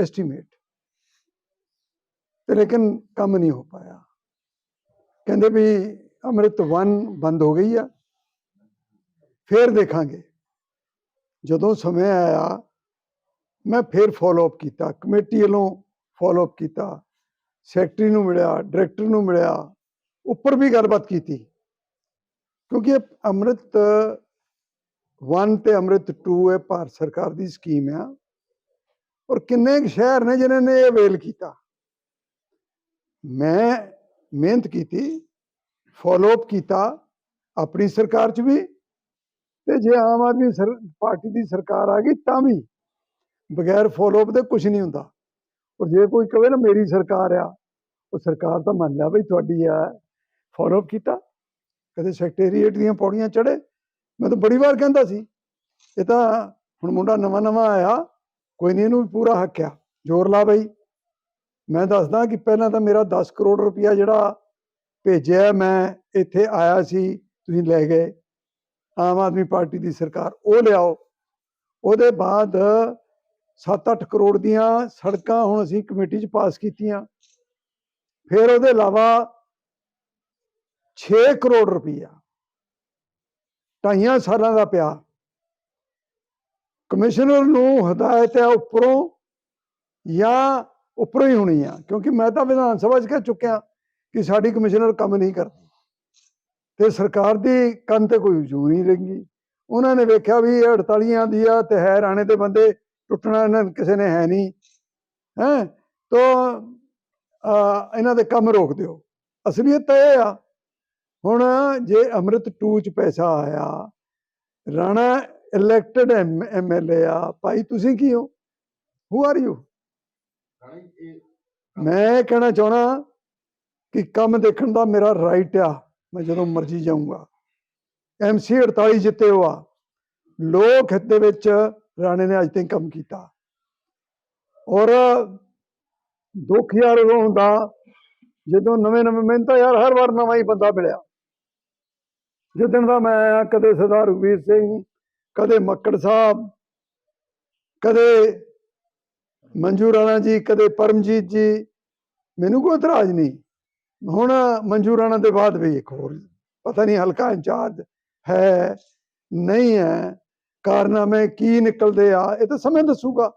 Estimate ਤੇ ਲੇਕਿਨ ਕੰਮ ਨਹੀਂ ਹੋ ਪਾਇਆ। ਕਹਿੰਦੇ ਵੀ ਅੰਮ੍ਰਿਤ 1 ਬੰਦ ਹੋ ਗਈ ਆ। ਫੇਰ ਦੇਖਾਂਗੇ। ਜਦੋਂ ਸਮੇਂ ਆਇਆ, ਮੈਂ ਫੇਰ ਫਾਲੋ ਅਪ ਕੀਤਾ। ਕਮੇਟੀ ਵੱਲੋਂ ਫਾਲੋ ਅਪ ਕੀਤਾ। ਸੈਕਟਰੀ ਨੂੰ ਮਿਲਿਆ, ਡਾਇਰੈਕਟਰ ਨੂੰ ਮਿਲਿਆ। ਉੱਪਰ ਵੀ ਗੱਲਬਾਤ ਕੀਤੀ। ਕਿਉਂਕਿ ਇਹ ਅੰਮ੍ਰਿਤ 1 ਤੇ ਅੰਮ੍ਰਿਤ 2 ਹੈ ਭਾਰਤ ਸਰਕਾਰ ਦੀ ਸਕੀਮ ਆ। ਔਰ ਕਿੰਨੇ ਕੁ ਸ਼ਹਿਰ ਨੇ ਜਿਨ੍ਹਾਂ ਨੇ ਇਹ ਵੇਲ ਕੀਤਾ। ਮੈਂ ਮਿਹਨਤ ਕੀਤੀ ਫਾਲੋ ਅਪ ਕੀਤਾ, ਆਪਣੀ ਸਰਕਾਰ 'ਚ ਵੀ, ਤੇ ਜੇ ਆਮ ਆਦਮੀ ਪਾਰਟੀ ਦੀ ਸਰਕਾਰ ਆ ਗਈ ਤਾਂ ਵੀ, ਬਗੈਰ ਫਾਲੋ ਅਪ ਦੇ ਕੁਝ ਨਹੀਂ ਹੁੰਦਾ। ਔਰ ਜੇ ਕੋਈ ਕਹੇ ਨਾ ਮੇਰੀ ਸਰਕਾਰ ਆ, ਉਹ ਸਰਕਾਰ ਤਾਂ ਮੰਨ ਲਿਆ ਬਈ ਤੁਹਾਡੀ ਆ ਫਾਲੋ ਅਪ ਕੀਤਾ, ਕਦੇ ਸੈਕਟਰੀਏਟ ਦੀਆਂ ਪੌੜੀਆਂ ਚੜੇ ਮੈਂ ਤਾਂ ਬੜੀ ਵਾਰ ਕਹਿੰਦਾ ਸੀ, ਇਹ ਤਾਂ ਹੁਣ ਮੁੰਡਾ ਨਵਾਂ ਨਵਾਂ ਆਇਆ ਕੋਈ ਨਹੀਂ ਇਹਨੂੰ ਵੀ ਪੂਰਾ ਹੱਕ ਆ। ਜ਼ੋਰ ਲਾ ਬਈ। ਮੈਂ ਦੱਸਦਾ ਕਿ ਪਹਿਲਾਂ ਤਾਂ ਮੇਰਾ 10 ਕਰੋੜ ਰੁਪਇਆ ਜਿਹੜਾ ਭੇਜਿਆ, ਮੈਂ ਇੱਥੇ ਆਇਆ ਸੀ, ਤੁਸੀਂ ਲੈ ਗਏ। ਆਮ ਆਦਮੀ ਪਾਰਟੀ ਦੀ ਸਰਕਾਰ, ਉਹ ਲਿਆਓ। ਉਹਦੇ ਬਾਅਦ 7-8 ਕਰੋੜ ਦੀਆਂ ਸੜਕਾਂ ਹੁਣ ਅਸੀਂ ਕਮੇਟੀ 'ਚ ਪਾਸ ਕੀਤੀਆਂ। ਫਿਰ ਉਹਦੇ ਇਲਾਵਾ 6 ਕਰੋੜ ਰੁਪਈਆ ਢਾਈਆਂ ਸਾਲਾਂ ਦਾ ਪਿਆ। ਕਮਿਸ਼ਨਰ ਨੂੰ ਹਦਾਇਤ ਹੈ ਉੱਪਰੋਂ ਜਾਂ ਉੱਪਰੋਂ ਹੀ ਹੋਣੀ ਆ, ਕਿਉਂਕਿ ਮੈਂ ਤਾਂ ਵਿਧਾਨ ਸਭਾ 'ਚ ਕਹਿ ਚੁੱਕਿਆ ਕਿ ਸਾਡੀ ਕਮਿਸ਼ਨਰ ਕੰਮ ਨਹੀਂ ਕਰਦੀ। ਤੇ ਸਰਕਾਰ ਦੀ ਕੰਨ ਤੇ ਕੋਈ ਵਜੂਦ ਨਹੀਂ ਰਹੀ ਉਹਨਾਂ ਨੇ ਵੇਖਿਆ ਵੀ ਇਹ 48 ਦੀ ਆ ਤੇ ਹੈ ਰਾਣੇ ਦੇ ਬੰਦੇ, ਟੁੱਟਣਾ ਇਹਨਾਂ ਨੂੰ ਕਿਸੇ ਨੇ ਹੈ ਨਹੀਂ। ਹੈ? ਤੋ ਇਹਨਾਂ ਦੇ ਕੰਮ ਰੋਕ ਦਿਓ। ਅਸਲੀਅਤ ਤਾਂ ਇਹ ਆ, ਹੁਣ ਜੇ ਅੰਮ੍ਰਿਤ 2 ਚ ਪੈਸਾ ਆਇਆ, ਰਾਣਾ ਇਲੈਕਟਡ ਐਮਐਲਏ ਆ। ਭਾਈ, ਤੁਸੀਂ ਕੀ ਹੋ? ਹੂ ਆਰ ਯੂ ਮੈਂ ਕਹਿਣਾ ਚਾਹਣਾ ਕਿ ਕੰਮ ਦੇਖਣ ਦਾ ਮੇਰਾ ਰਾਈਟ ਆ। ਮੈਂ ਜਦੋਂ ਮਰਜ਼ੀ ਜਾਊਂਗਾ। ਐਮਸੀ 48 ਜਿੱਤੇ ਹੋਆ। ਲੋਕ ਹਿੱਤ ਦੇ ਵਿੱਚ ਰਾਣੇ ਨੇ ਅੱਜ ਤੱਕ ਕੰਮ ਕੀਤਾ। ਔਰ ਦੁੱਖ ਯਾਰ ਉਦੋਂ ਹੁੰਦਾ, ਜਦੋਂ ਨਵੇਂ ਨਵੇਂ ਮੈਨੂੰ ਤਾਂ ਯਾਰ ਹਰ ਵਾਰ ਨਵਾਂ ਹੀ ਬੰਦਾ ਮਿਲਿਆ। ਜਿੱਦਣ ਦਾ ਮੈਂ ਆਇਆ, ਕਦੇ ਸਰਦਾਰ ਰਘਵੀਰ ਸਿੰਘ ਕਦੇ ਮੱਕੜ ਸਾਹਿਬ, ਕਦੇ ਮੰਜੂ ਰਾਣਾ ਜੀ, ਕਦੇ ਪਰਮਜੀਤ ਜੀ, ਮੈਨੂੰ ਕੋਈ ਇਤਰਾਜ਼ ਨਹੀਂ। ਹੁਣ ਮੰਜੂ ਰਾਣਾ ਦੇ ਬਾਅਦ ਵੀ ਇੱਕ ਹੋਰ ਪਤਾ ਨਹੀਂ ਹਲਕਾ ਇੰਚਾਰਜ ਹੈ, ਨਹੀਂ ਹੈ, ਕਾਰਨਾਮੇ ਕੀ ਨਿਕਲਦੇ ਆ, ਇਹ ਤਾਂ ਸਮੇਂ ਦੱਸੂਗਾ।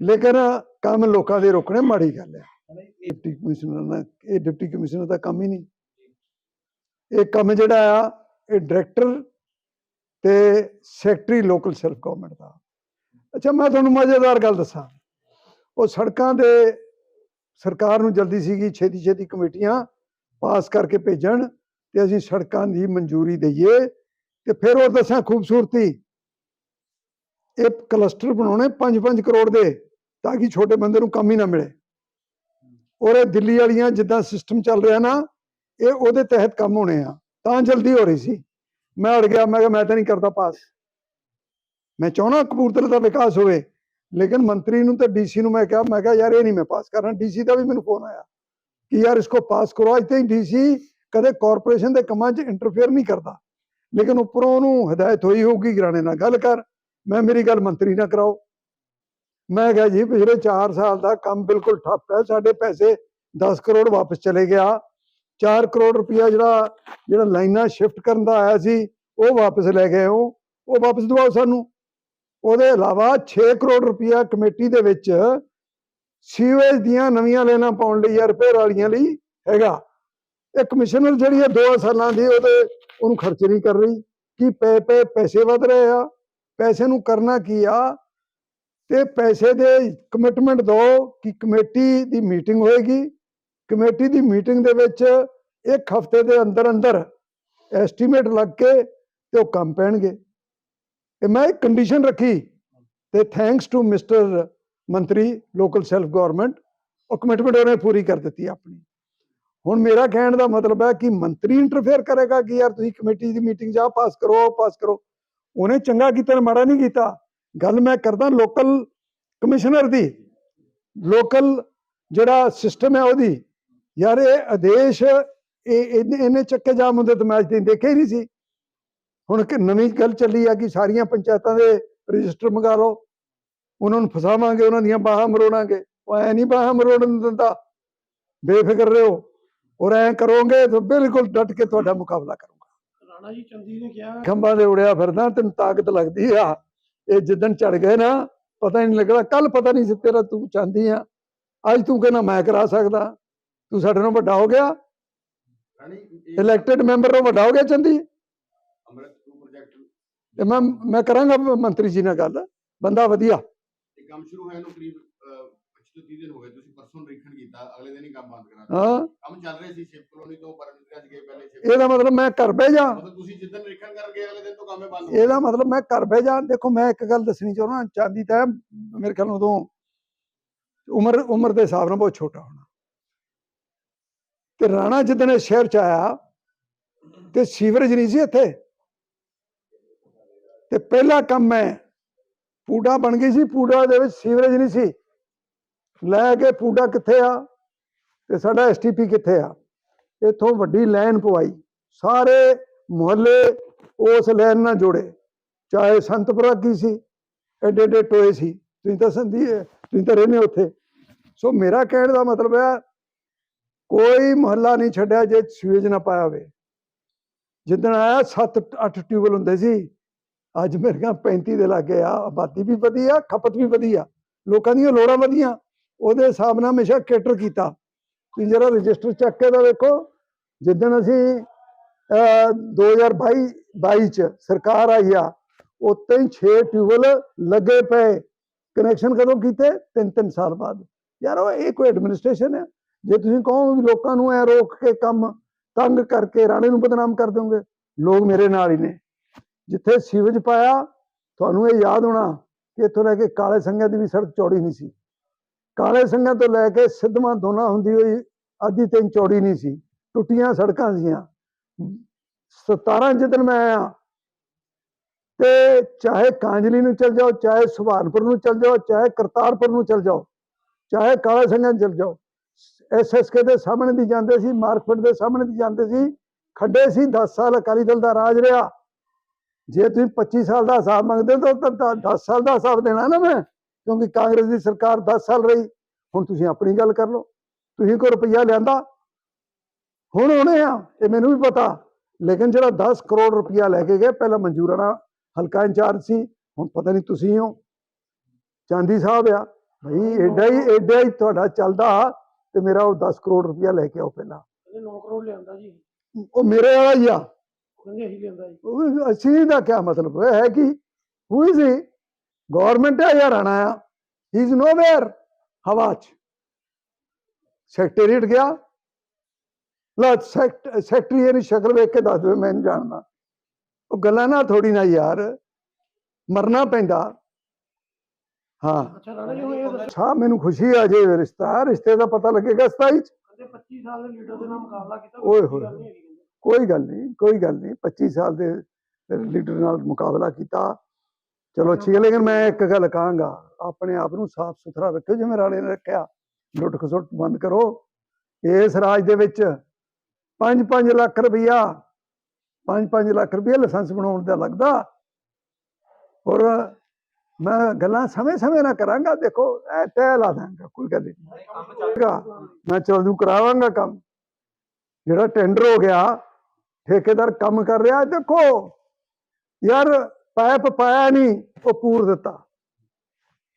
ਲੇਕਿਨ ਕੰਮ ਲੋਕਾਂ ਦੇ ਰੋਕਣੇ ਮਾੜੀ ਗੱਲ ਹੈ ਡਿਪਟੀ ਕਮਿਸ਼ਨਰ ਨਾਲ, ਇਹ ਡਿਪਟੀ ਕਮਿਸ਼ਨਰ ਦਾ ਕੰਮ ਹੀ ਨਹੀਂ। ਇਹ ਕੰਮ ਜਿਹੜਾ ਆ, ਇਹ ਡਾਇਰੈਕਟਰ ਤੇ ਸੈਕਟਰੀ ਲੋਕਲ ਸੈਲਫ ਗਵਰਨਮੈਂਟ ਦਾ। ਅੱਛਾ, ਮੈਂ ਤੁਹਾਨੂੰ ਮਜ਼ੇਦਾਰ ਗੱਲ ਦੱਸਾਂ। ਉਹ ਸੜਕਾਂ ਦੇ ਸਰਕਾਰ ਨੂੰ ਜਲਦੀ ਸੀਗੀ ਛੇਤੀ ਛੇਤੀ ਕਮੇਟੀਆਂ ਪਾਸ ਕਰਕੇ ਭੇਜਣ ਤੇ ਅਸੀਂ ਸੜਕਾਂ ਦੀ ਮਨਜ਼ੂਰੀ ਦਈਏ ਤੇ ਫਿਰ ਉਹ ਦੱਸਾਂ ਖੂਬਸੂਰਤੀ। ਇਹ ਕਲਸਟਰ ਬਣਾਉਣੇ 5-5 ਕਰੋੜ ਦੇ ਤਾਂ ਕਿ ਛੋਟੇ ਬੰਦੇ ਨੂੰ ਕੰਮ ਹੀ ਨਾ ਮਿਲੇ। ਔਰ ਇਹ ਦਿੱਲੀ ਵਾਲੀਆਂ ਜਿੱਦਾਂ ਸਿਸਟਮ ਚੱਲ ਰਿਹਾ ਨਾ, ਇਹ ਉਹਦੇ ਤਹਿਤ ਕੰਮ ਹੋਣੇ ਆ। ਤਾਂ ਜਲਦੀ ਹੋ ਰਹੀ ਸੀ। ਮੈਂ ਅੜ ਗਿਆ, ਮੈਂ ਕਿਹਾ ਮੈਂ ਤਾਂ ਨਹੀਂ ਕਰਦਾ ਪਾਸ। ਮੈਂ ਚਾਹਣਾ ਕਪੂਰਥਲੇ ਦਾ ਵਿਕਾਸ ਹੋਵੇ, ਲੇਕਿਨ ਮੰਤਰੀ ਨੂੰ ਤੇ ਡੀਸੀ ਨੂੰ ਮੈਂ ਕਿਹਾ ਮੈਂ ਕਿਹਾ ਯਾਰ ਇਹ ਨਹੀਂ ਮੈਂ ਪਾਸ ਕਰਨਾ। ਡੀਸੀ ਦਾ ਵੀ ਮੈਨੂੰ ਫੋਨ ਆਇਆ ਕਿ ਯਾਰ ਇਸਕੋ ਪਾਸ ਕਰੋ। ਇੱਥੇ ਹੀ ਡੀਸੀ ਕਦੇ ਕਾਰਪੋਰੇਸ਼ਨ ਦੇ ਕੰਮਾਂ 'ਚ ਇੰਟਰਫੇਅਰ ਨਹੀਂ ਕਰਦਾ। ਲੇਕਿਨ ਉੱਪਰੋਂ ਉਹਨੂੰ ਹਦਾਇਤ ਹੋਈ ਹੋਊਗੀ, ਗਰਾਣੇ ਨਾਲ ਗੱਲ ਕਰ। ਮੈਂ ਮੇਰੀ ਗੱਲ ਮੰਤਰੀ ਨਾਲ ਕਰਾਓ। ਮੈਂ ਕਿਹਾ ਜੀ, ਪਿਛਲੇ 4 ਸਾਲ ਦਾ ਕੰਮ ਬਿਲਕੁਲ ਠੱਪ ਹੈ। ਸਾਡੇ ਪੈਸੇ 10 ਕਰੋੜ ਵਾਪਸ ਚਲੇ ਗਿਆ। 4 ਕਰੋੜ ਰੁਪਇਆ ਜਿਹੜਾ ਜਿਹੜਾ ਲਾਈਨਾਂ ਸ਼ਿਫਟ ਕਰਨ ਦਾ ਆਇਆ ਸੀ, ਉਹ ਵਾਪਸ ਲੈ ਗਏ ਹੋ। ਉਹ ਵਾਪਸ ਦਿਵਾਓ ਸਾਨੂੰ। ਉਹਦੇ ਇਲਾਵਾ 6 ਕਰੋੜ ਰੁਪਇਆ ਕਮੇਟੀ ਦੇ ਵਿੱਚ ਸੀਵੇਜ ਦੀਆਂ ਨਵੀਆਂ ਲੈਣਾ ਪਾਉਣ ਲਈ ਜਾਂ ਰਿਪੇਅਰ ਵਾਲੀਆਂ ਲਈ ਹੈਗਾ। ਇਹ ਕਮਿਸ਼ਨਰ ਜਿਹੜੀ ਹੈ 2 ਸਾਲਾਂ ਦੀ ਉਹਦੇ, ਉਹਨੂੰ ਖਰਚ ਨਹੀਂ ਕਰ ਰਹੀ। ਕਿ ਪੈ ਪੈ, ਪੈਸੇ ਵਧ ਰਹੇ ਆ? ਪੈਸੇ ਨੂੰ ਕਰਨਾ ਕੀ ਆ? ਤੇ ਪੈਸੇ ਦੇ ਕਮਿਟਮੈਂਟ ਦਿਓ ਕਿ ਕਮੇਟੀ ਦੀ ਮੀਟਿੰਗ ਹੋਏਗੀ। ਕਮੇਟੀ ਦੀ ਮੀਟਿੰਗ ਦੇ ਵਿੱਚ ਇੱਕ ਹਫ਼ਤੇ ਦੇ ਅੰਦਰ ਅੰਦਰ ਐਸਟੀਮੇਟ ਲੱਗ ਕੇ ਤੇ ਉਹ ਕੰਮ ਪੈਣਗੇ। ਤੇ ਮੈਂ ਇੱਕ ਕੰਡੀਸ਼ਨ ਰੱਖੀ ਤੇ ਥੈਂਕਸ ਟੂ ਮਿਸਟਰ ਮੰਤਰੀ ਲੋਕਲ ਸੈਲਫ ਗਵਰਨਮੈਂਟ ਉਹ ਕਮਿਟਮੈਂਟ ਉਹਨੇ ਪੂਰੀ ਕਰ ਦਿੱਤੀ ਆਪਣੀ। ਹੁਣ ਮੇਰਾ ਕਹਿਣ ਦਾ ਮਤਲਬ ਹੈ ਕਿ ਮੰਤਰੀ ਇੰਟਰਫੇਅਰ ਕਰੇਗਾ ਕਿ ਯਾਰ ਤੁਸੀਂ ਕਮੇਟੀ ਦੀ ਮੀਟਿੰਗ ਜਾ ਪਾਸ ਕਰੋ ਉਹ ਪਾਸ ਕਰੋ। ਉਹਨੇ ਚੰਗਾ ਕੀਤਾ ਮਾੜਾ ਨਹੀਂ ਕੀਤਾ। ਗੱਲ ਮੈਂ ਕਰਦਾ ਲੋਕਲ ਕਮਿਸ਼ਨਰ ਦੀ। ਲੋਕਲ ਜਿਹੜਾ ਸਿਸਟਮ ਹੈ ਉਹਦੀ ਯਾਰ ਇਹ ਆਦੇਸ਼ ਇਹ ਇਹਨੇ ਚੱਕੇ ਜਾਮ ਹੁੰਦੇ ਤਾਂ ਮੈਂ ਅੱਜ ਤੱਕ ਦੇਖਿਆ ਹੀ ਨਹੀਂ ਸੀ। ਹੁਣ ਕਿ ਨਵੀਂ ਗੱਲ ਚੱਲੀ ਆ ਕਿ ਸਾਰੀਆਂ ਪੰਚਾਇਤਾਂ ਦੇ ਰਜਿਸਟਰ ਮੰਗਾ ਲਓ। ਉਹਨਾਂ ਨੂੰ ਫਸਾਵਾਂਗੇ ਉਹਨਾਂ ਦੀਆਂ ਬਾਹਾਂ ਮਰੋੜਾਂਗੇ। ਉਹ ਐ ਨਹੀਂ ਬਾਹਾਂ ਮਰੋੜਨ ਦਿੰਦਾ। ਬੇਫਿਕਰ ਰਹੋ। ਔਰ ਐ ਕਰੋਗੇ ਤਾਂ ਬਿਲਕੁਲ ਡਟ ਕੇ ਤੁਹਾਡਾ ਮੁਕਾਬਲਾ ਕਰੂੰਗਾ। ਰਾਣਾ ਜੀ ਚੰਦੀ ਨੇ ਕਿਹਾ ਖੰਭਾਂ ਦੇ ਉੜਿਆ ਫਿਰਦਾ ਤੈਨੂੰ ਤਾਕਤ ਲੱਗਦੀ ਆ। ਇਹ ਜਿੱਦਣ ਚੜ ਗਏ ਨਾ ਪਤਾ ਹੀ ਨਹੀਂ ਲੱਗਦਾ। ਕੱਲ ਪਤਾ ਨਹੀਂ ਸੀ ਤੇਰਾ ਤੂੰ ਚਾਹੁੰਦੀ ਆ। ਅੱਜ ਤੂੰ ਕਹਿੰਦਾ ਮੈਂ ਕਰਾ ਸਕਦਾ। ਤੂੰ ਸਾਡੇ ਨਾਲੋਂ ਵੱਡਾ ਹੋ ਗਿਆ। ਇਲੈਕਟਿਡ ਮੈਂਬਰ ਤੋਂ ਵੱਡਾ ਹੋ ਗਿਆ ਚੰਦੀ। ਤੇ ਮੈਂ ਮੈਂ ਕਰਾਂਗਾ ਮੰਤਰੀ ਜੀ ਨਾਲ ਗੱਲ। ਬੰਦਾ ਵਧੀਆ। ਇਹ ਕੰਮ ਸ਼ੁਰੂ ਹੋਇਆ ਨੂੰ ਕਰੀਬ 25 ਤੋਂ 30 ਦਿਨ ਹੋ ਗਏ। ਤੁਸੀਂ ਪਰਸੋਂ ਨਿਰੀਖਣ ਕੀਤਾ ਅਗਲੇ ਦਿਨ ਹੀ ਕੰਮ ਬੰਦ ਕਰਾ ਦਿੱਤਾ ਹਾਂ। ਕੰਮ ਚੱਲ ਰਹੇ ਸੀ ਸ਼ਿਪ ਕਲੋਨੀ ਤੋਂ ਪਰਮਿਟ ਅੱਜ ਗਏ ਪਹਿਲੇ ਸ਼ਿਪ ਇਹਦਾ ਮਤਲਬ ਮੈਂ ਘਰ ਬਹਿ ਜਾ। ਮਤਲਬ ਤੁਸੀਂ ਜਿੱਦਣ ਨਿਰੀਖਣ ਕਰਨ ਗਏ ਅਗਲੇ ਦਿਨ ਤੋਂ ਕੰਮ ਹੀ ਬੰਦ ਹੋ ਇਹਦਾ ਮਤਲਬ ਮੈਂ ਘਰ ਬਹਿ ਜਾ। ਦੇਖੋ ਮੈਂ ਇੱਕ ਗੱਲ ਦੱਸਣੀ ਚਾਹੁੰਦਾ ਚਾਂਦੀ ਤਾਂ ਮੇਰੇ ਖਿਆਲ ਨਾਲ ਉਦੋਂ ਉਮਰ ਉਮਰ ਦੇ ਹਿਸਾਬ ਨਾਲ ਬਹੁਤ ਛੋਟਾ ਹੋਣਾ। ਤੇ ਰਾਣਾ ਜਿੱਦਣ ਇਹ ਸ਼ਹਿਰ ਚ ਆਇਆ, ਤੇ ਸੀਵਰੇਜ ਨਹੀਂ ਸੀ ਇੱਥੇ। ਤੇ ਪਹਿਲਾ ਕੰਮ ਮੈਂ, ਪੂਡਾ ਬਣ ਗਈ ਸੀ, ਪੂਡਾ ਦੇ ਵਿੱਚ ਸੀਵਰੇਜ ਨਹੀਂ ਸੀ। ਲੈ ਕੇ ਪੂਡਾ ਕਿੱਥੇ ਆ? ਤੇ ਸਾਡਾ ਐਸਟੀਪੀ ਕਿੱਥੇ ਆ? ਇੱਥੋਂ ਵੱਡੀ ਲਾਈਨ ਪਵਾਈ। ਸਾਰੇ ਮੁਹੱਲੇ ਉਸ ਲਾਈਨ ਨਾਲ ਜੁੜੇ। ਚਾਹੇ ਸੰਤਪੁਰਾ ਕੀ ਸੀ, ਐਡੇ ਐਡੇ ਟੋਏ ਸੀ। ਤੁਸੀਂ ਤਾਂ ਸੰਧੀ, ਤੁਸੀਂ ਤਾਂ ਰਹਿੰਦੇ ਉੱਥੇ। ਸੋ ਮੇਰਾ ਕਹਿਣ ਦਾ ਮਤਲਬ ਹੈ ਕੋਈ ਮੁਹੱਲਾ ਨਹੀਂ ਛੱਡਿਆ ਜੇ ਸੂਏਜ ਨਾ ਪਾਇਆ ਹੋਵੇ। ਜਿੱਦਣ ਆਇਆ 7 8 ਟਿਊਬਲ ਹੁੰਦੇ ਸੀ। ਅੱਜ ਮੇਰੇ ਕੋਲ 35 ਦੇ ਲੱਗੇ ਆ। ਆਬਾਦੀ ਵੀ ਵਧੀ ਆ ਖਪਤ ਵੀ ਵਧੀ ਆ ਲੋਕਾਂ ਦੀਆਂ ਲੋੜਾਂ ਵਧੀਆਂ। ਉਹਦੇ ਹਿਸਾਬ ਨਾਲ ਹਮੇਸ਼ਾ ਕੇਟਰ ਕੀਤਾ। ਤੁਸੀਂ ਜਰਾ ਰਜਿਸਟਰ ਚੱਕ ਕੇ ਤਾਂ ਵੇਖੋ ਜਿੱਦਣ ਅਸੀਂ, ਅਹ 2022 22 ਚ ਸਰਕਾਰ ਆਈ ਆ ਉੱਤੇ ਹੀ 6 ਟਿਊਬਲ ਲੱਗੇ ਪਏ। ਕਨੈਕਸ਼ਨ ਕਦੋਂ ਕੀਤੇ? ਤਿੰਨ ਤਿੰਨ ਸਾਲ ਬਾਅਦ। ਯਾਰ ਉਹ ਇਹ ਕੋਈ ਐਡਮਿਨਿਸਟ੍ਰੇਸ਼ਨ ਹੈ ਜੇ ਤੁਸੀਂ ਕਹੋ ਵੀ ਲੋਕਾਂ ਨੂੰ ਐ ਰੋਕ ਕੇ ਕੰਮ ਤੰਗ ਕਰਕੇ ਰਾਣੇ ਨੂੰ ਬਦਨਾਮ ਕਰ ਦੋਗੇ ਲੋਕ ਮੇਰੇ ਨਾਲ ਹੀ ਨੇ। ਜਿੱਥੇ ਸੀਵਜ ਪਾਇਆ, ਤੁਹਾਨੂੰ ਇਹ ਯਾਦ ਹੋਣਾ ਕਿ ਇੱਥੋਂ ਲੈ ਕੇ ਕਾਲੇ ਸੰਘਿਆਂ ਦੀ ਵੀ ਸੜਕ ਚੌੜੀ ਨਹੀਂ ਸੀ। ਕਾਲੇ ਸੰਘਿਆਂ ਤੋਂ ਲੈ ਕੇ ਸਿੱਧਵਾਂ ਦੋਨਾ ਹੁੰਦੀ ਹੋਈ ਅੱਧੀ ਤਿੰਨ ਚੌੜੀ ਨਹੀਂ ਸੀ। ਟੁੱਟੀਆਂ ਸੜਕਾਂ ਸੀਆਂ। 17 ਜਿੱਦਣ ਮੈਂ ਆਇਆ। ਤੇ ਚਾਹੇ ਕਾਂਜਲੀ ਨੂੰ ਚਲ ਜਾਓ, ਚਾਹੇ ਸੁਭਾਨਪੁਰ ਨੂੰ ਚਲ ਜਾਓ, ਚਾਹੇ ਕਰਤਾਰਪੁਰ ਨੂੰ ਚਲ ਜਾਓ, ਚਾਹੇ ਕਾਲੇ ਸੰਘਾਂ ਚਲ ਜਾਓ ਐਸਐਸਕੇ ਦੇ ਸਾਹਮਣੇ ਦੀ ਜਾਂਦੇ ਸੀ ਮਾਰਕਫਟ ਦੇ ਸਾਹਮਣੇ ਦੀ ਜਾਂਦੇ ਸੀ। ਖੱਡੇ ਸੀ 10 ਸਾਲ ਅਕਾਲੀ ਦਲ ਦਾ ਰਾਜ ਰਿਹਾ। ਜੇ ਤੁਸੀਂ 25 ਸਾਲ ਦਾ ਹਿਸਾਬ ਮੰਗਦੇ ਹੋ, ਤਾਂ 10 ਸਾਲ ਦਾ ਹਿਸਾਬ ਦੇਣਾ ਨਾ ਮੈਂ, ਕਿਉਂਕਿ ਕਾਂਗਰਸ ਦੀ ਸਰਕਾਰ 10 ਸਾਲ ਰਹੀ। ਹੁਣ ਤੁਸੀਂ ਆਪਣੀ ਗੱਲ ਕਰ ਲਓ। ਤੁਸੀਂ ਕੋਈ ਰੁਪਈਆ ਲਿਆਂਦਾ? ਹੁਣ ਹੋਣੇ ਆ, ਇਹ ਮੈਨੂੰ ਵੀ ਪਤਾ। ਲੇਕਿਨ ਜਿਹੜਾ 10 ਕਰੋੜ ਰੁਪਈਆ ਲੈ ਕੇ ਗਏ, ਪਹਿਲਾਂ ਮਨਜ਼ੂਰਾਨਾ ਹਲਕਾ ਇੰਚਾਰਜ ਸੀ, ਹੁਣ ਪਤਾ ਨਹੀਂ ਤੁਸੀਂ ਹੋ। ਚਾਂਦੀ ਸਾਹਿਬ ਆ। ਭਾਈ ਐਡਾ ਹੀ ਐਡਾ ਹੀ ਤੁਹਾਡਾ ਚੱਲਦਾ। ਤੇ ਮੇਰਾ ਉਹ 10 ਕਰੋੜ ਰੁਪਈਆ ਲੈ ਕੇ ਆਓ ਪਹਿਲਾਂ। ਕਹਿੰਦੇ 9 ਕਰੋੜ ਲਿਆਂਦਾ ਜੀ। ਉਹ ਮੇਰੇ ਵਾਲਾ ਹੀ ਆ। ਕਹਿੰਦੇ ਅਸੀਂ ਲਿਆਂਦਾ ਜੀ। ਉਹ ਅਸੀਂ ਦਾ ਕੀ ਮਤਲਬ ਹੈ ਹੈ ਕਿ ਹੂ ਇਜ਼ ਹੀ ਗਵਰਨਮੈਂਟ ਹੈ ਜਾਂ ਰਾਣਾ ਆ? ਹੀ ਇਜ਼ ਨੋਵੇਅਰ ਹਵਾ ਚ। ਸੈਕਟਰੀਏਟ ਗਿਆ। ਲਾ ਸੈਕਟਰੀ ਇਹਦੀ ਸ਼ਕਲ ਵੇਖ ਕੇ ਦੱਸ ਦੇ ਮੈਂ ਨਹੀਂ ਜਾਣਦਾ। ਉਹ ਗੱਲਾਂ ਨਾ ਥੋੜੀ ਨਾ ਯਾਰ ਮਰਨਾ ਪੈਂਦਾ। ਹਾਂ। ਅੱਛਾ ਰਾਣਾ ਜੀ ਹੁਣ ਇਹ ਦੱਸੋ। ਅੱਛਾ ਮੈਨੂੰ ਖੁਸ਼ੀ ਆ ਜੇ ਰਿਸ਼ਤਾ ਰਿਸ਼ਤੇ ਦਾ ਪਤਾ ਲੱਗੇਗਾ 27 ਚ। ਕਹਿੰਦੇ 25 ਸਾਲ ਦੇ ਲੀਡਰ ਦੇ ਨਾਲ ਮੁਕਾਬਲਾ ਕੀਤਾ ਓਏ ਕੋਈ ਹੋਏ ਗੱਲ ਨਹੀਂ ਹੈਗੀ ਕਹਿੰਦੇ। ਕੋਈ ਗੱਲ ਨਹੀਂ ਕੋਈ ਗੱਲ ਨਹੀਂ 25 ਸਾਲ ਦੇ ਲੀਡਰ ਨਾਲ ਮੁਕਾਬਲਾ ਕੀਤਾ। ਚਲੋ ਅੱਛੀ ਹੈ ਲੇਕਿਨ ਮੈਂ ਇੱਕ ਗੱਲ ਕਹਾਂਗਾ ਆਪਣੇ ਆਪ ਨੂੰ ਸਾਫ਼ ਸੁਥਰਾ ਰੱਖਿਓ ਜਿਵੇਂ ਰਾਣੇ ਨੇ ਰੱਖਿਆ। ਲੁੱਟ ਖਸੁੱਟ ਬੰਦ ਕਰੋ। ਇਸ ਰਾਜ ਦੇ ਵਿੱਚ 5-5 ਲੱਖ ਰੁਪਈਆ 5-5 ਲੱਖ ਰੁਪਈਆ ਲਾਇਸੈਂਸ ਬਣਾਉਣ ਦਾ ਲੱਗਦਾ। ਔਰ ਮੈਂ ਗੱਲਾਂ ਸਮੇਂ-ਸਮੇਂ ਨਾਲ ਕਰਾਂਗਾ ਦੇਖੋ ਇਹ ਤੈਅ ਲਾ ਦਾਂਗਾ ਕੋਈ ਗੱਲ ਨਹੀਂ ਮੈਂ ਚਲਦੂ ਕਰਾਵਾਂਗਾ ਕੰਮ ਜਿਹੜਾ ਟੈਂਡਰ ਹੋ ਗਿਆ ਠੇਕੇਦਾਰ ਕੰਮ ਕਰ ਰਿਹਾ ਦੇਖੋ ਯਾਰ ਪੈਪ ਪਾਇਆ ਨਹੀਂ ਉਹ ਪੂਰ ਦਿੱਤਾ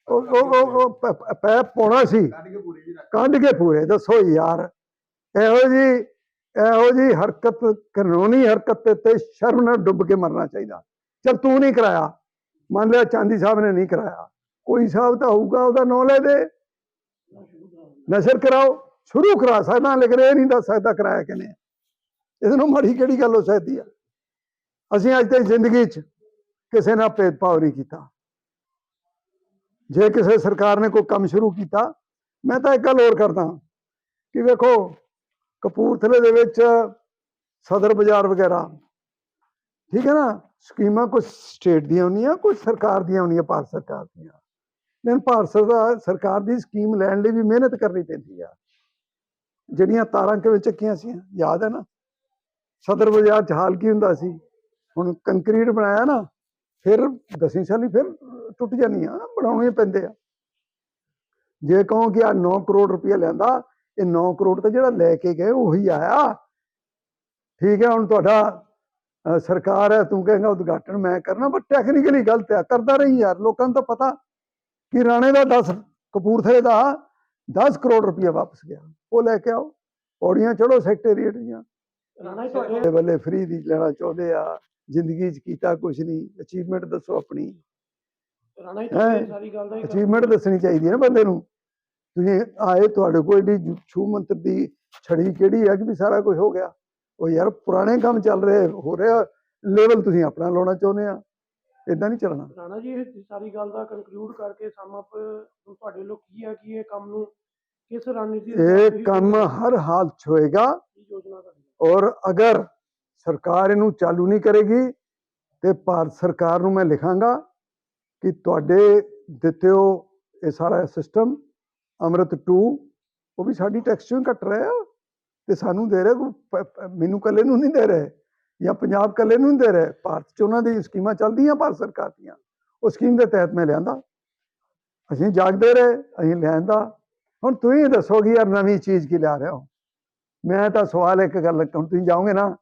ਉਹ ਉਹ ਉਹ- ਉਹ ਪ- ਪ- ਪੈਪ ਪਾਉਣਾ ਸੀ ਕੱਢ ਕੇ ਪੂਰੀ ਜੀ ਰੱਖ ਕੱਢ ਕੇ ਪੂਰੇ ਦੱਸੋ ਯਾਰ ਇਹੋ ਜੀ ਇਹੋ ਜੀ ਹਰਕਤ ਕਾਨੂੰਨੀ ਹਰਕਤ ਤੇ- ਤੇ ਸ਼ਰਮ ਨਾਲ ਡੁੱਬ ਕੇ ਮਰਨਾ ਚਾਹੀਦਾ ਚਲ ਤੂੰ ਨਹੀਂ ਕਰਾਇਆ ਮੰਨ ਲਿਆ ਚਾਂਦੀ ਸਾਹਿਬ ਨੇ ਨਹੀਂ ਕਰਾਇਆ। ਕੋਈ ਸਾਹਿਬ ਤਾਂ ਹੋਊਗਾ, ਉਹਦਾ ਨਾਂ ਲੈ ਦੇ। ਨਸ਼ਰ ਕਰਾਓ, ਸ਼ੁਰੂ ਕਰਾ ਸਕਦਾ, ਲੇਕਿਨ ਇਹ ਨਹੀਂ ਦੱਸ ਸਕਦਾ ਕਰਾਇਆ ਕਿਨੇ ਇਹਦੇ ਨੂੰ ਮਾੜੀ ਕਿਹੜੀ ਗੱਲ ਹੋ ਸਕਦੀ ਆ? ਅਸੀਂ ਅੱਜ ਤੱਕ ਜ਼ਿੰਦਗੀ 'ਚ ਕਿਸੇ ਨਾਲ ਭੇਦਭਾਵ ਨਹੀਂ ਕੀਤਾ। ਜੇ ਕਿਸੇ ਸਰਕਾਰ ਨੇ ਕੋਈ ਕੰਮ ਸ਼ੁਰੂ ਕੀਤਾ, ਮੈਂ ਤਾਂ ਇੱਕ ਗੱਲ ਹੋਰ ਕਰਦਾ ਕਿ ਵੇਖੋ, ਕਪੂਰਥਲੇ ਦੇ ਵਿੱਚ ਸਦਰ ਬਾਜ਼ਾਰ ਵਗੈਰਾ, ਠੀਕ ਹੈ ਨਾ? ਸਕੀਮਾਂ ਕੁਝ ਸਟੇਟ ਦੀਆਂ ਹੁੰਦੀਆਂ ਕੁਝ ਸਰਕਾਰ ਦੀਆਂ ਹੁੰਦੀਆਂ, ਭਾਰਤ ਸਰਕਾਰ ਦੀਆਂ। ਲੇਕਿਨ ਭਾਰਤ ਸਰਕਾਰ ਸਰਕਾਰ ਦੀ ਸਕੀਮ ਲੈਣ ਲਈ ਵੀ ਮਿਹਨਤ ਕਰਨੀ ਪੈਂਦੀ ਆ। ਜਿਹੜੀਆਂ ਤਾਰਾਂ ਕਿਵੇਂ ਚੱਕੀਆਂ ਸੀ, ਯਾਦ ਹੈ ਨਾ? ਸਦਰ ਬਾਜ਼ਾਰ ਚ ਹਾਲ ਕੀ ਹੁੰਦਾ ਸੀ? ਹੁਣ ਕੰਕਰੀਟ ਬਣਾਇਆ ਨਾ, ਫਿਰ ਦਸਵੀਂ ਸਾਲੀ ਫਿਰ ਟੁੱਟ ਜਾਣੀਆਂ ਬਣਾਉਣੇ ਪੈਂਦੇ ਆ। ਜੇ ਕਹੋ ਕਿ ਆ 9 ਕਰੋੜ ਰੁਪਇਆ ਲੈਂਦਾ ਇਹ 9 ਕਰੋੜ ਤਾਂ ਜਿਹੜਾ ਲੈ ਕੇ ਗਏ, ਉਹੀ ਆਇਆ। ਠੀਕ ਹੈ ਹੁਣ ਤੁਹਾਡਾ ਸਰਕਾਰ ਹੈ ਤੂੰ ਕਹੇਗਾ ਉਦਘਾਟਨ ਮੈਂ ਕਰਨਾ ਬਟ ਟੈਕਨੀਕਲੀ ਗਲਤ ਹੈ ਕਰਦਾ ਰਹੀ ਯਾਰ ਲੋਕਾਂ ਨੂੰ ਤਾਂ ਪਤਾ ਕਿ ਰਾਣੇ ਦਾ 10 ਕਪੂਰਥਲੇ ਦਾ 10 ਕਰੋੜ ਰੁਪਇਆ ਵਾਪਸ ਗਿਆ। ਉਹ ਲੈ ਕੇ ਆਓ ਪੌੜੀਆਂ ਚੜੋ ਸੈਕਟਰੀਏਟ ਦੀਆਂ। ਰਾਣਾ ਤੁਹਾਡੇ ਫ੍ਰੀ ਦੀ ਲੈਣਾ ਚਾਹੁੰਦੇ ਆ ਜ਼ਿੰਦਗੀ 'ਚ ਕੀਤਾ ਕੁਝ ਨਹੀਂ ਅਚੀਵਮੈਂਟ ਦੱਸੋ ਆਪਣੀ। ਰਾਣਾ? ਸਾਰੀ ਗੱਲ ਦਾ ਅਚੀਵਮੈਂਟ ਦੱਸਣੀ ਚਾਹੀਦੀ ਹੈ ਨਾ ਬੰਦੇ ਨੂੰ। ਤੁਸੀਂ ਆਏ ਤੁਹਾਡੇ ਕੋਲ ਏਡੀ ਛੂ ਮੰਤਰ ਦੀ ਛੜੀ ਕਿਹੜੀ ਹੈ ਕਿ ਵੀ ਸਾਰਾ ਕੁਝ ਹੋ ਗਿਆ? ਉਹ ਯਾਰ ਪੁਰਾਣੇ ਕੰਮ ਚੱਲ ਰਹੇ ਹੋ ਰਿਹਾ ਲੈਵਲ ਤੁਸੀਂ ਆਪਣਾ ਲਾਉਣਾ ਚਾਹੁੰਦੇ ਆ। ਇਦਾਂ ਨਹੀਂ ਚੱਲਣਾ। ਰਾਣਾ ਜੀ ਇਹ ਸਾਰੀ ਗੱਲ ਦਾ ਕੰਕਲੂਡ ਕਰਕੇ ਸਮ ਅਪ ਤੁਹਾਡੇ ਵੱਲੋਂ ਕੀ ਹੈ ਕਿ ਇਹ ਕੰਮ ਨੂੰ ਕਿਸ ਰਣਨੀਤੀ ਇਹ ਕੰਮ ਹਰ ਹਾਲਤ 'ਚ ਹੋਏਗਾ। ਔਰ ਅਗਰ ਸਰਕਾਰ ਇਹਨੂੰ ਚਾਲੂ ਨਹੀਂ ਕਰੇਗੀ ਤੇ ਭਾਰਤ ਸਰਕਾਰ ਨੂੰ ਮੈਂ ਲਿਖਾਂਗਾ ਕਿ ਤੁਹਾਡੇ ਦਿੱਤੇ ਹੋ ਇਹ ਸਾਰਾ ਸਿਸਟਮ ਅੰਮ੍ਰਿਤ 2 ਉਹ ਵੀ ਸਾਡੀ ਟੈਕਸ ਚੋਂ ਕੱਟ ਰਿਹਾ। ਤੇ ਸਾਨੂੰ ਦੇ ਰਹੇ ਮੈਨੂੰ ਕੱਲੇ ਨੂੰ ਨਹੀਂ ਦੇ ਰਹੇ ਜਾਂ ਪੰਜਾਬ ਕੱਲੇ ਨੂੰ ਨਹੀਂ ਦੇ ਰਹੇ। ਭਾਰਤ ਚ ਉਹਨਾਂ ਦੀ ਸਕੀਮਾਂ ਚੱਲਦੀਆਂ ਭਾਰਤ ਸਰਕਾਰ ਦੀਆਂ। ਉਹ ਸਕੀਮ ਦੇ ਤਹਿਤ ਮੈਂ ਲਿਆਂਦਾ। ਅਸੀਂ ਜਾਗਦੇ ਰਹੇ ਅਸੀਂ ਲਿਆਂਦਾ। ਹੁਣ ਤੁਸੀਂ ਦੱਸੋ ਕਿ ਯਾਰ ਨਵੀਂ ਚੀਜ਼ ਕੀ ਲਿਆ ਰਹੇ ਹੋ? ਮੈਂ ਤਾਂ ਸਵਾਲ ਇੱਕ ਗੱਲ ਹੁਣ ਤੁਸੀਂ ਜਾਓਗੇ ਨਾ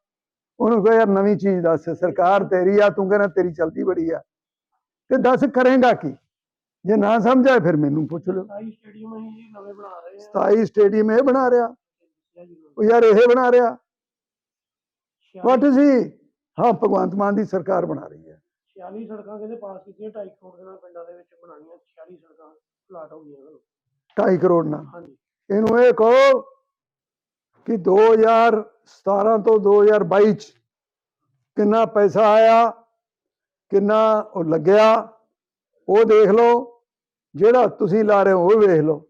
ਉਹਨੂੰ ਕਹੋ ਯਾਰ ਨਵੀਂ ਚੀਜ਼ ਦੱਸ ਸਰਕਾਰ ਤੇਰੀ ਆ ਤੂੰ ਕਹਿੰਦਾ ਤੇਰੀ ਚਲਦੀ ਬੜੀ ਆ। ਤੇ ਦੱਸ ਕਰੇਗਾ ਕੀ? ਜੇ ਨਾ ਸਮਝਾਏ ਫਿਰ ਮੈਨੂੰ ਪੁੱਛ ਲਓ। 27 ਸਟੇਡੀਅਮ ਜੀ ਨਵੇਂ ਬਣਾ ਰਹੇ ਹਾਂ। 27 ਸਟੇਡੀਅਮ ਇਹ ਬਣਾ ਰਿਹਾ। ਉਹ ਯਾਰ ਇਹ ਬਣਾ ਰਿਹਾ। ਵਾਟ ਸੀ। ਹਾਂ ਭਗਵੰਤ ਮਾਨ ਦੀ ਸਰਕਾਰ ਬਣਾ ਰਹੀ ਹੈ। 46 ਸੜਕਾਂ ਕਹਿੰਦੇ ਪਾਸ ਕੀਤੀਆਂ 2.5 ਕਰੋੜ ਦੇ ਨਾਲ ਪਿੰਡਾਂ ਦੇ ਵਿੱਚ ਬਣਾਉਣੀਆਂ 46 ਸੜਕਾਂ ਪਲਾਟ ਹੋ ਗਈਆਂ ਤੁਹਾਨੂੰ 2.5 ਕਰੋੜ ਨਾਲ। ਹਾਂਜੀ। ਇਹਨੂੰ ਇਹ ਕਹੋ ਕਿ 2017 ਤੋਂ 2022 ਚ ਕਿੰਨਾ ਪੈਸਾ ਆਇਆ ਕਿੰਨਾ ਉਹ ਲੱਗਿਆ ਉਹ ਦੇਖ ਲਓ। ਜਿਹੜਾ ਤੁਸੀਂ ਲਾ ਰਹੇ ਹੋ ਉਹ ਵੇਖ ਲਓ।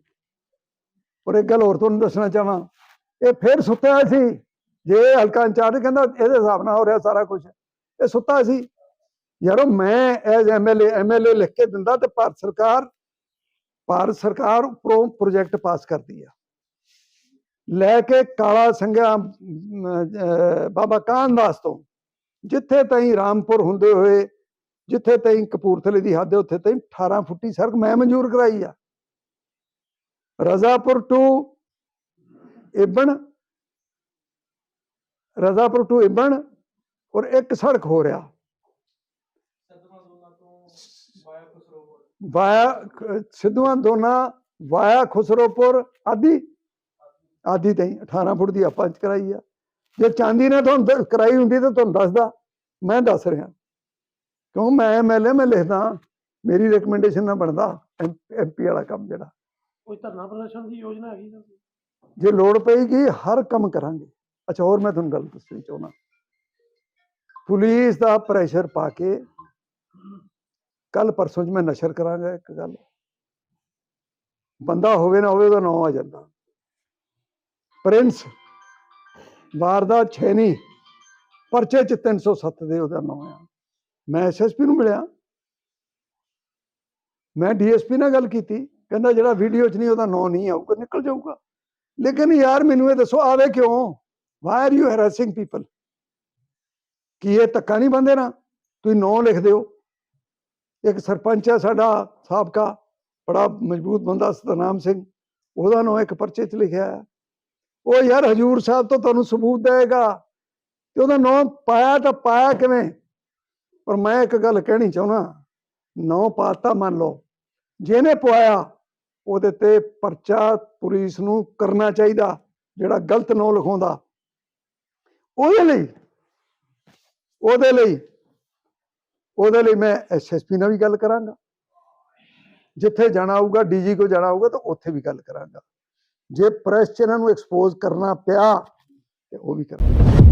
ਪਰ ਇੱਕ ਗੱਲ ਹੋਰ ਤੁਹਾਨੂੰ ਦੱਸਣਾ ਚਾਹਾਂ ਇਹ ਫਿਰ ਸੁੱਤਾ ਹੋਇਆ ਸੀ। ਜੇ ਇਹ ਹਲਕਾ ਇੰਚਾਰਜ ਕਹਿੰਦਾ ਇਹਦੇ ਹਿਸਾਬ ਨਾਲ ਹੋ ਰਿਹਾ ਸਾਰਾ ਕੁਝ ਇਹ ਸੁੱਤਾ ਸੀ। ਯਾਰੋ ਮੈਂ ਐਜ਼ ਐਮਐਲਏ ਐਮਐਲਏ ਲਿਖ ਕੇ ਦਿੰਦਾ ਤੇ ਭਾਰਤ ਸਰਕਾਰ ਭਾਰਤ ਸਰਕਾਰ ਉੱਪਰੋਂ ਪ੍ਰੋਜੈਕਟ ਪਾਸ ਕਰਦੀ ਆ। ਲੈ ਕੇ ਕਾਲਾ ਸੰਘਿਆ ਅਮ, ਅਹ, ਬਾਬਾ ਕਾਨਦਾਸ ਤੋਂ ਜਿੱਥੇ ਤਾਈਂ ਰਾਮਪੁਰ ਹੁੰਦੇ ਹੋਏ ਜਿੱਥੇ ਤਾਈਂ ਕਪੂਰਥਲੇ ਦੀ ਹੱਦ ਹੈ ਉੱਥੇ ਤਾਈਂ 18 ਫੁੱਟੀ ਸੜਕ ਮੈਂ ਮਨਜ਼ੂਰ ਕਰਾਈ ਆ। ਰਜ਼ਾਪੁਰ ਟੂ ਇਬਨ ਰਜ਼ਾਪੁਰ ਟੂ ਇਬਨ ਔਰ ਇੱਕ ਸੜਕ ਹੋ ਰਿਹਾ। ਵਾਇਆ ਖ- ਦੋਨਾ, ਵਾਇਆ ਖੁਸਰੋਪੁਰ ਆਦਿ ਆਦਿ ਤਾਈਂ 18 ਫੁੱਟ ਦੀ ਆਪਾਂ ਕਰਾਈ ਆ। ਜੇ ਚਾਂਦੀ ਨੇ ਤੁਹਾਨੂੰ ਕਰਾਈ ਹੁੰਦੀ ਤਾਂ ਤੁਹਾਨੂੰ ਦੱਸਦਾ, ਮੈਂ ਦੱਸ ਰਿਹਾ। ਕਿਉਂ? ਮੈਂ ਐਮਐਲਏ ਮੈਂ ਲਿਖਦਾ ਮੇਰੀ ਰეკਮੈਂਡੇਸ਼ਨ ਨਾਲ ਬਣਦਾ ਐਮਪੀ ਵਾਲਾ ਕੰਮ ਜਿਹੜਾ। ਕੋਈ ਧਰਨਾ ਪ੍ਰਦਰਸ਼ਨ ਦੀ ਯੋਜਨਾ ਹੈਗੀ ਜੇ ਲੋੜ ਪਏਗੀ, ਹਰ ਕੰਮ ਕਰਾਂਗੇ। ਅੱਛਾ, ਹੋਰ ਮੈਂ ਤੁਹਾਨੂੰ ਗੱਲ ਦੱਸਣੀ ਚਾਹੁੰਦਾ। ਪੁਲਿਸ ਦਾ ਪ੍ਰੈਸ਼ਰ ਪਾ ਕੇ ਕੱਲ ਪਰਸੋਂ ਚ ਮੈਂ ਨਸ਼ਰ ਕਰਾਂਗਾ ਇੱਕ ਗੱਲ। ਬੰਦਾ ਹੋਵੇ ਨਾ ਹੋਵੇ, ਉਹਦਾ ਨਾਂ ਆ ਜਾਂਦਾ। ਪ੍ਰਿੰਸ, ਵਾਰਦਾਤ ਛੇਨੀ ਪਰਚੇ ਚ 307 ਦੇ ਉਹਦਾ ਨਾਂ ਆ। ਮੈਂ ਐਸਐਸਪੀ ਨੂੰ ਮਿਲਿਆ। ਮੈਂ ਡੀਐਸਪੀ ਨਾਲ ਗੱਲ ਕੀਤੀ। ਕਹਿੰਦਾ ਜਿਹੜਾ ਵੀਡੀਓ 'ਚ ਨਹੀਂ, ਉਹਦਾ ਨਾਂ ਨਹੀਂ ਆਊਗਾ, ਨਿਕਲ ਜਾਊਗਾ। ਲੇਕਿਨ ਯਾਰ ਮੈਨੂੰ ਇਹ ਦੱਸੋ, ਆਵੇ ਕਿਉਂ? Why are you harassing people ਕੀ ਇਹ ਧੱਕਾ ਨਹੀਂ ਬੰਦੇ ਨਾ? ਤੁਸੀਂ ਨੌ ਲਿਖ ਦਿਓ। ਇੱਕ ਸਰਪੰਚ ਹੈ ਸਾਡਾ ਸਾਬਕਾ, ਬੜਾ ਮਜ਼ਬੂਤ ਬੰਦਾ, ਸਤਨਾਮ ਸਿੰਘ। ਉਹਦਾ ਨਾਂ ਇੱਕ ਪਰਚੇ 'ਚ ਲਿਖਿਆ ਹੈ ਉਹ ਯਾਰ ਹਜੂਰ ਸਾਹਿਬ ਤੋਂ ਤੁਹਾਨੂੰ ਸਬੂਤ ਦੇਗਾ ਤੇ ਉਹਦਾ ਨਾਂ ਪਾਇਆ ਤਾਂ ਪਾਇਆ ਕਿਵੇਂ? ਪਰ ਮੈਂ ਇੱਕ ਗੱਲ ਕਹਿਣੀ ਚਾਹੁੰਦਾ, ਨੌ ਪਾਤਾ ਮੰਨ ਲਓ। ਜਿਹਨੇ ਪਵਾਇਆ ਉਹਦੇ ਤੇ ਪਰਚਾ ਪੁਲਿਸ ਨੂੰ ਕਰਨਾ ਚਾਹੀਦਾ, ਜਿਹੜਾ ਗਲਤ ਨਾਂ ਲਿਖਾਉਂਦਾ। ਉਹਦੇ ਲਈ ਉਹਦੇ ਲਈ ਉਹਦੇ ਲਈ ਮੈਂ ਐਸਐਸਪੀ ਨਾਲ ਵੀ ਗੱਲ ਕਰਾਂਗਾ। ਜਿੱਥੇ ਜਾਣਾ ਹੋਊਗਾ, ਡੀਜੀ ਕੋ ਜਾਣਾ ਹੋਊਗਾ, ਤਾਂ ਉੱਥੇ ਵੀ ਗੱਲ ਕਰਾਂਗਾ। ਜੇ ਪ੍ਰੈਸ ਚ ਇਹਨਾਂ ਨੂੰ ਐਕਸਪੋਜ਼ ਕਰਨਾ ਪਿਆ, ਤੇ ਉਹ ਵੀ ਕਰਾਂਗਾ।